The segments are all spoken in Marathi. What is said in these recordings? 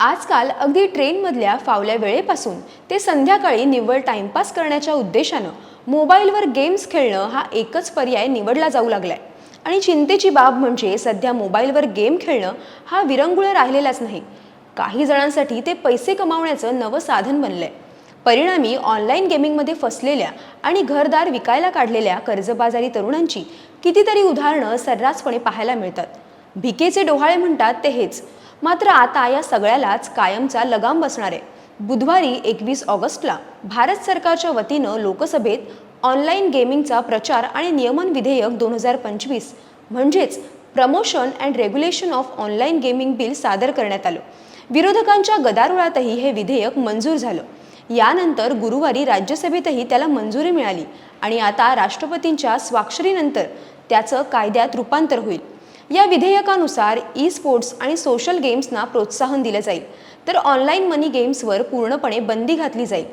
आजकाल अगदी ट्रेनमधल्या फावल्या वेळेपासून ते संध्याकाळी निव्वळ टाइमपास करण्याच्या उद्देशानं मोबाईलवर गेम्स खेळणं हा एकच पर्याय निवडला जाऊ लागलाय. आणि चिंतेची बाब म्हणजे सध्या मोबाईलवर गेम खेळणं हा विरंगुळा राहिलेलाच नाही. काही जणांसाठी ते पैसे कमावण्याचं नवं साधन बनलंय. परिणामी ऑनलाईन गेमिंगमध्ये फसलेल्या आणि घरदार विकायला काढलेल्या कर्जबाजारी तरुणांची कितीतरी उदाहरणं सर्रासपणे पाहायला मिळतात. भिकेचे डोहाळे म्हणतात ते हेच मात्र आता या सगळ्यालाच कायमचा लगाम बसणार आहे. बुधवारी एकवीस ऑगस्टला भारत सरकारच्या वतीनं लोकसभेत ऑनलाईन गेमिंगचा प्रचार आणि नियमन विधेयक दोन हजार पंचवीस म्हणजेच promotion and regulation of online gaming bill सादर करण्यात आलं. विरोधकांच्या गदारोळातही हे विधेयक मंजूर झालं. यानंतर गुरुवारी राज्यसभेतही त्याला मंजुरी मिळाली आणि आता राष्ट्रपतींच्या स्वाक्षरीनंतर त्याचं कायद्यात रूपांतर होईल. या विधेयकानुसार ई स्पोर्ट्स आणि सोशल गेम्सना प्रोत्साहन दिलं जाईल. तर ऑनलाईन मनी गेम्सवर पूर्णपणे बंदी घातली जाईल.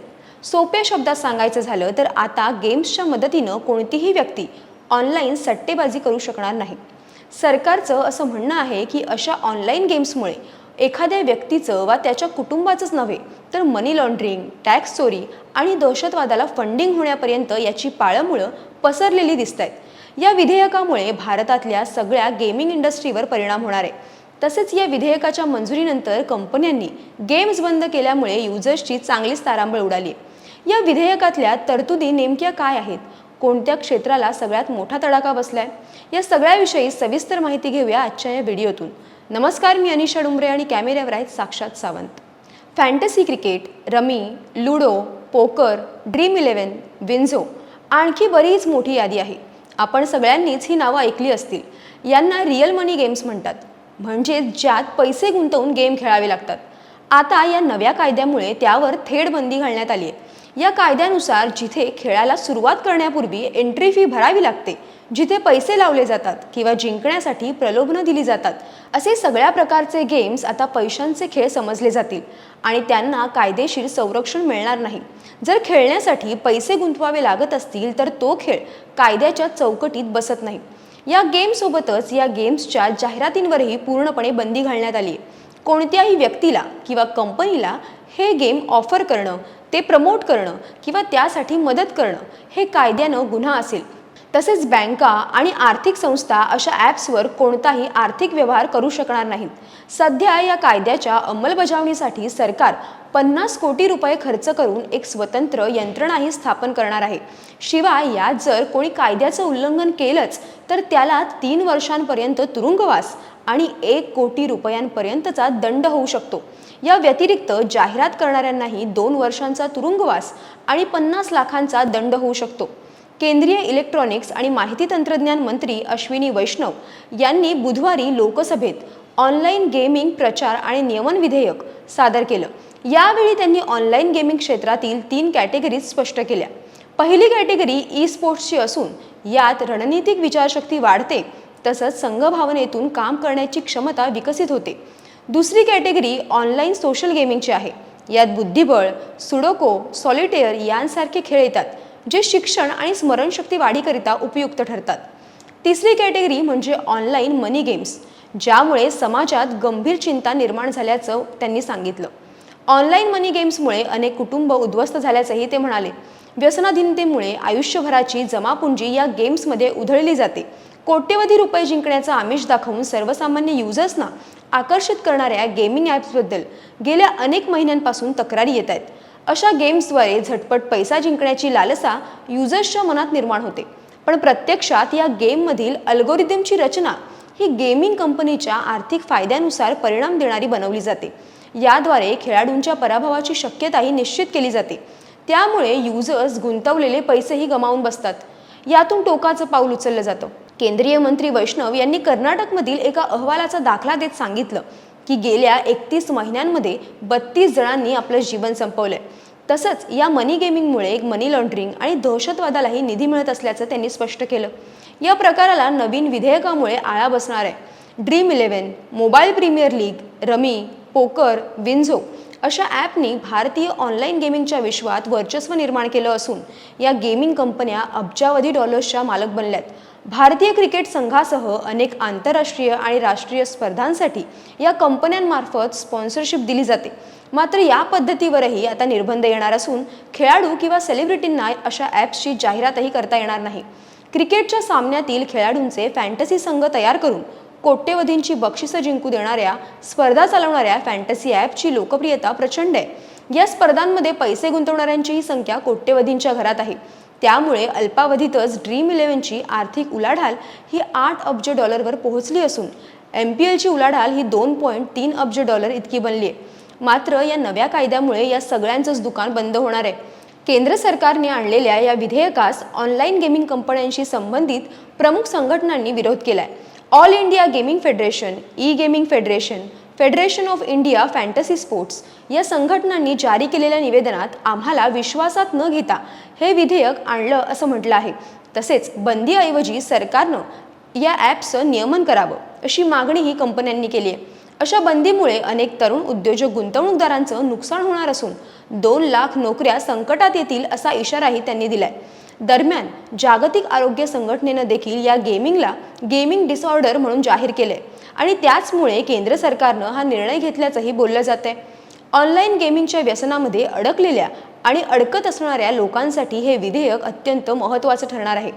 सोप्या शब्दात सांगायचं झालं तर आता गेम्सच्या मदतीनं कोणतीही व्यक्ती ऑनलाईन सट्टेबाजी करू शकणार नाही. सरकारचं असं म्हणणं आहे की अशा ऑनलाईन गेम्समुळे एखाद्या व्यक्तीचं वा त्याच्या कुटुंबाचंच नव्हे तर मनी लॉन्ड्रिंग टॅक्स चोरी आणि दहशतवादाला फंडिंग होण्यापर्यंत याची पाळंमुळं पसरलेली दिसत आहेत या विधेयकामुळे भारतातल्या सगळ्या गेमिंग इंडस्ट्रीवर परिणाम होणार आहे. तसेच या विधेयकाच्या मंजुरीनंतर कंपन्यांनी गेम्स बंद केल्यामुळे युजर्सची चांगलीच तारांबळ उडाली आहे. या विधेयकातल्या तरतुदी नेमक्या काय आहेत? कोणत्या क्षेत्राला सगळ्यात मोठा तडाखा बसलाय? या सगळ्याविषयी सविस्तर माहिती घेऊया आजच्या या व्हिडिओतून. नमस्कार मी अनिशा डुंबरे आणि कॅमेऱ्यावर आहेत Sakshat Sawant. Fantasy cricket rummy ludo poker dream eleven Winzo आणखी बरीच मोठी यादी आहे. आपण सगळ्यांनीच ही नावं ऐकली असतील. यांना रिअल मनी गेम्स म्हणतात. म्हणजे ज्यात पैसे गुंतवून गेम खेळावे लागतात. आता या नव्या कायद्यामुळे त्यावर थेट बंदी घालण्यात आली आहे या कायद्यानुसार जिथे खेळाला सुरुवात करण्यापूर्वी एंट्री फी भरावी लागते जिथे पैसे लावले जातात किंवा जिंकण्यासाठी प्रलोभनं दिली जातात असे सगळ्या प्रकारचे गेम्स आता पैशांचे खेळ समजले जातील आणि त्यांना कायदेशीर संरक्षण मिळणार नाही. जर खेळण्यासाठी पैसे गुंतवावे लागत असतील तर तो खेळ कायद्याच्या चौकटीत बसत नाही. या गेमसोबतच या गेम्सच्या जाहिरातींवरही पूर्णपणे बंदी घालण्यात आली आहे कोणत्याही व्यक्तीला किंवा कंपनीला हे गेम ऑफर करणं ते प्रमोट करणं किंवा त्यासाठी मदत करणं हे कायद्यानं गुन्हा असेल. तसेच बँका आणि आर्थिक संस्था अशा ॲप्सवर कोणताही आर्थिक व्यवहार करू शकणार नाहीत. सध्या या कायद्याच्या अंमलबजावणीसाठी सरकार पन्नास कोटी रुपये खर्च करून एक स्वतंत्र यंत्रणाही स्थापन करणार आहे. शिवाय यात जर कोणी कायद्याचं उल्लंघन केलंच तर त्याला तीन वर्षांपर्यंत तुरुंगवास आणि एक कोटी रुपयांपर्यंतचा दंड होऊ शकतो. या व्यतिरिक्त जाहिरात करणाऱ्यांनाही दोन वर्षांचा तुरुंगवास आणि पन्नास लाखांचा दंड होऊ शकतो. केंद्रीय इलेक्ट्रॉनिक्स आणि माहिती तंत्रज्ञान मंत्री अश्विनी वैष्णव यांनी बुधवारी लोकसभेत ऑनलाईन गेमिंग प्रचार आणि नियमन विधेयक सादर केलं. यावेळी त्यांनी ऑनलाईन गेमिंग क्षेत्रातील तीन कॅटेगरीज स्पष्ट केल्या. पहिली कॅटेगरी ई स्पोर्ट्सची असून यात रणनीतिक विचारशक्ती वाढते तसंच संघभावनेतून काम करण्याची क्षमता विकसित होते. दुसरी कॅटेगरी ऑनलाईन सोशल गेमिंगची आहे. यात बुद्धिबळ सुडोको सॉलिटेअर यांसारखे खेळ येतात. जे शिक्षण आणि स्मरणशक्ती वाढीकरिता उपयुक्त ठरतात. तिसरी कॅटेगरी म्हणजे ऑनलाईन मनी गेम्स ज्यामुळे समाजात गंभीर चिंता निर्माण झाल्याचं त्यांनी सांगितलं. ऑनलाईन मनी गेम्समुळे अनेक कुटुंब उद्ध्वस्त झाल्याचंही ते म्हणाले. व्यसनाधीनतेमुळे आयुष्यभराची जमापुंजी या गेम्समध्ये उधळली जाते. कोट्यवधी रुपये जिंकण्याचं आमिष दाखवून सर्वसामान्य युजर्सना आकर्षित करणाऱ्या गेमिंग ॲप्सबद्दल गेल्या अनेक महिन्यांपासून तक्रारी येत आहेत. अशा गेम्सद्वारे झटपट पैसा जिंकण्याची लालसा युजर्सच्या मनात निर्माण होते. पण प्रत्यक्षात या गेममधील अल्गोरिदमची रचना ही गेमिंग कंपनीच्या आर्थिक फायद्यानुसार परिणाम देणारी बनवली जाते. याद्वारे खेळाडूंच्या पराभवाची शक्यताही निश्चित केली जाते. त्यामुळे युजर्स गुंतवलेले पैसेही गमावून बसतात. यातून टोकाचं पाऊल उचललं जातं. केंद्रीय मंत्री वैष्णव यांनी कर्नाटकमधील एका अहवालाचा दाखला देत सांगितलं. की गेल्या एकतीस महिन्यांमध्ये बत्तीस जणांनी आपलं जीवन संपवलंय. तसंच या मनी गेमिंगमुळे मनी लॉन्ड्रिंग आणि दहशतवादालाही निधी मिळत असल्याचं त्यांनी स्पष्ट केलं. या प्रकाराला नवीन विधेयकामुळे आळा बसणार आहे. Dream eleven mobile premier league rummy poker Winzo अशा ॲपनी भारतीय ऑनलाईन गेमिंगच्या विश्वात वर्चस्व निर्माण केलं असून या गेमिंग कंपन्या अब्जावधी डॉलर्सच्या मालक बनल्यात. भारतीय क्रिकेट संघासह अनेक आंतरराष्ट्रीय आणि राष्ट्रीय स्पर्धांसाठी या कंपन्यांमार्फत स्पॉन्सरशिप दिली जाते. मात्र या पद्धतीवरही आता निर्बंध येणार असून खेळाडू किंवा सेलिब्रिटींना अशा ॲप्सची जाहिरातही करता येणार नाही. क्रिकेटच्या सामन्यातील खेळाडूंचे फॅन्टसी संघ तयार करून कोट्यवधींची बक्षिसं जिंकू देणाऱ्या स्पर्धा चालवणाऱ्या फॅन्टसी ॲपची लोकप्रियता प्रचंड आहे. या स्पर्धांमध्ये पैसे गुंतवणाऱ्यांचीही संख्या कोट्यवधींच्या घरात आहे. त्यामुळे अल्पावधीतच ड्रीम इलेव्हनची आर्थिक उलाढाल ही आठ अब्ज डॉलरवर पोहोचली असून एम पी एलची उलाढाल ही दोन पॉईंट तीन अब्ज डॉलर इतकी बनली आहे. मात्र या नव्या कायद्यामुळे या सगळ्यांचंच दुकान बंद होणार आहे. केंद्र सरकारने आणलेल्या या विधेयकास ऑनलाईन गेमिंग कंपन्यांशी संबंधित प्रमुख संघटनांनी विरोध केला आहे all India gaming federation E gaming federation federation of India fantasy sports या संघटनांनी जारी केलेल्या निवेदनात आम्हाला विश्वासात न घेता हे विधेयक आणलं असं म्हटलं आहे. तसेच बंदीऐवजी सरकारनं या ॲपचं नियमन करावं अशी मागणीही कंपन्यांनी केली आहे. अशा बंदीमुळे अनेक तरुण उद्योजक गुंतवणूकदारांचं नुकसान होणार असून दोन लाख नोकऱ्या संकटात येतील असा इशाराही त्यांनी दिलाय. दरम्यान जागतिक आरोग्य संघटनेनं देखील या गेमिंगला गेमिंग डिसऑर्डर म्हणून जाहीर केलंय आणि त्याचमुळे केंद्र सरकारनं हा निर्णय घेतल्याचंही बोललं जातंय. ऑनलाईन गेमिंगच्या व्यसनामध्ये अडकलेल्या आणि अडकत असणाऱ्या लोकांसाठी हे विधेयक अत्यंत महत्त्वाचं ठरणार आहे.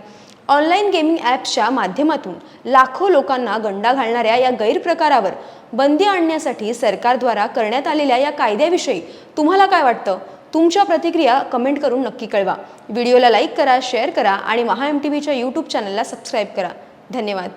ऑनलाईन गेमिंग ॲप्सच्या माध्यमातून लाखो लोकांना गंडा घालणाऱ्या या गैरप्रकारावर बंदी आणण्यासाठी सरकारद्वारा करण्यात आलेल्या या कायद्याविषयी तुम्हाला काय वाटतं? तुमच्या प्रतिक्रिया कमेंट करून नक्की कळवा. व्हिडिओला लाईक करा शेअर करा आणि महा एम टी व्हीच्या यूट्यूब चॅनलला सबस्क्राईब करा. धन्यवाद.